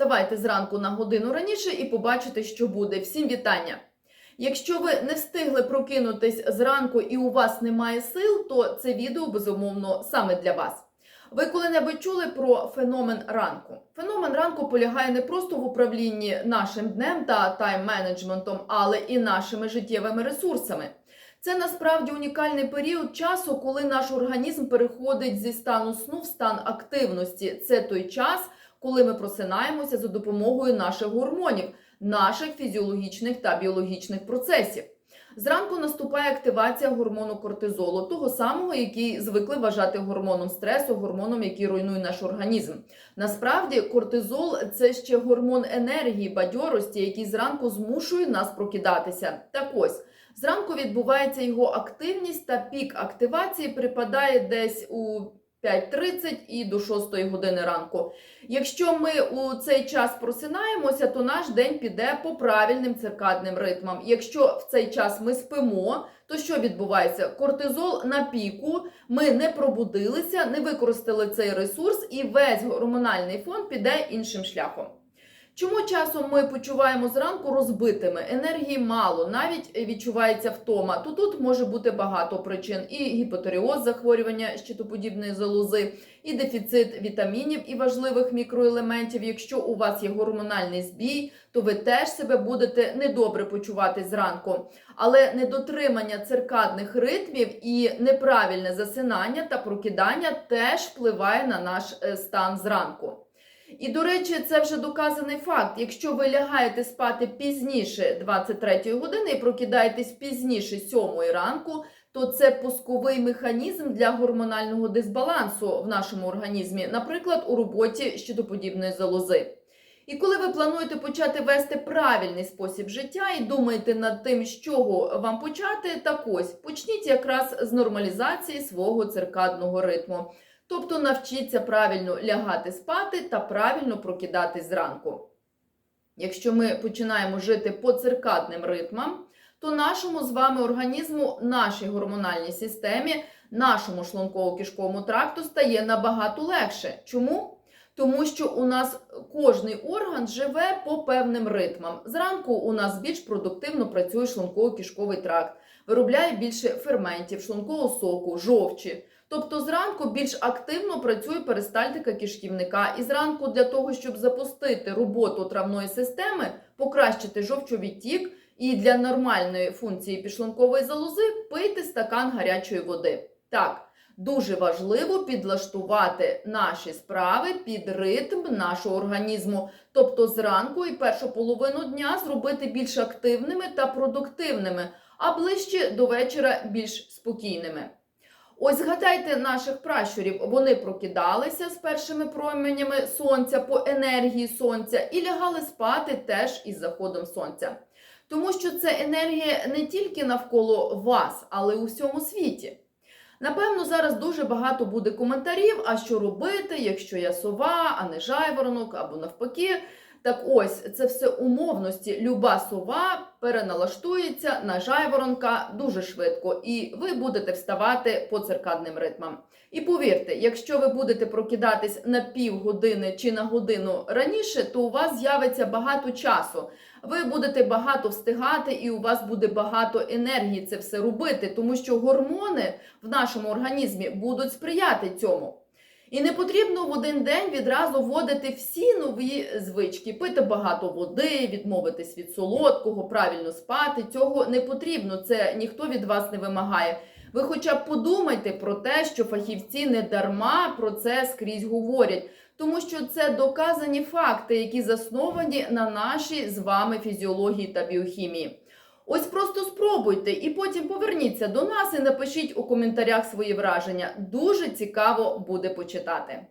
Вставайте зранку на годину раніше і побачите, що буде. Всім вітання! Якщо ви не встигли прокинутись зранку і у вас немає сил, то це відео безумовно саме для вас. Ви коли-небудь чули про феномен ранку? Феномен ранку полягає не просто в управлінні нашим днем та тайм-менеджментом, але і нашими життєвими ресурсами. Це насправді унікальний період часу, коли наш організм переходить зі стану сну в стан активності. Це той час, коли ми просинаємося за допомогою наших гормонів, наших фізіологічних та біологічних процесів. Зранку наступає активація гормону кортизолу, того самого, який звикли вважати гормоном стресу, гормоном, який руйнує наш організм. Насправді, кортизол це ще гормон енергії, бадьорості, який зранку змушує нас прокидатися. Так ось. Зранку відбувається його активність та пік активації припадає десь у 5.30 і до 6 години ранку. Якщо ми у цей час просинаємося, то наш день піде по правильним циркадним ритмам. Якщо в цей час ми спимо, то що відбувається? Кортизол на піку, ми не пробудилися, не використали цей ресурс, і весь гормональний фон піде іншим шляхом. Чому часом ми почуваємо зранку розбитими? Енергії мало, навіть відчувається втома. То тут може бути багато причин: і гіпотеріоз, захворювання щитоподібної залози, і дефіцит вітамінів і важливих мікроелементів. Якщо у вас є гормональний збій, то ви теж себе будете недобре почувати зранку. Але недотримання циркадних ритмів і неправильне засинання та прокидання теж впливає на наш е, стан зранку. І, до речі, це вже доказаний факт. Якщо ви лягаєте спати пізніше 23 години і прокидаєтесь пізніше 7 ранку, то це пусковий механізм для гормонального дисбалансу в нашому організмі, наприклад, у роботі щитоподібної залози. І коли ви плануєте почати вести правильний спосіб життя і думаєте над тим, з чого вам почати, так ось почніть якраз з нормалізації свого циркадного ритму. Тобто навчіться правильно лягати спати та правильно прокидатись зранку. Якщо ми починаємо жити по циркадним ритмам, то нашому з вами організму, нашій гормональній системі, нашому шлунково-кишковому тракту стає набагато легше. Чому? Тому що у нас кожний орган живе по певним ритмам. Зранку у нас більш продуктивно працює шлунково-кишковий тракт, виробляє більше ферментів, шлункового соку, жовчі. Тобто зранку більш активно працює перистальтика кишківника. І зранку для того, щоб запустити роботу травної системи, покращити жовчовідтік і для нормальної функції підшлункової залози пийте стакан гарячої води. Так, дуже важливо підлаштувати наші справи під ритм нашого організму. Тобто зранку і першу половину дня зробити більш активними та продуктивними, а ближче до вечора більш спокійними. Ось згадайте наших пращурів. Вони прокидалися з першими променями сонця по енергії сонця і лягали спати теж із заходом сонця. Тому що це енергія не тільки навколо вас, але й у всьому світі. Напевно, зараз дуже багато буде коментарів, а що робити, якщо я сова, а не жайворонок, або навпаки. Так ось це все умовності. Люба сова переналаштується на жайворонка дуже швидко, і ви будете вставати по циркадним ритмам. І повірте, якщо ви будете прокидатись на півгодини чи на годину раніше, то у вас з'явиться багато часу. Ви будете багато встигати, і у вас буде багато енергії це все робити, тому що гормони в нашому організмі будуть сприяти цьому. І не потрібно в один день відразу вводити всі нові звички, пити багато води, відмовитись від солодкого, правильно спати. Цього не потрібно, це ніхто від вас не вимагає. Ви хоча б подумайте про те, що фахівці не дарма про це скрізь говорять, тому що це доказані факти, які засновані на нашій з вами фізіології та біохімії. Ось просто спробуйте і потім поверніться до нас і напишіть у коментарях свої враження. Дуже цікаво буде почитати.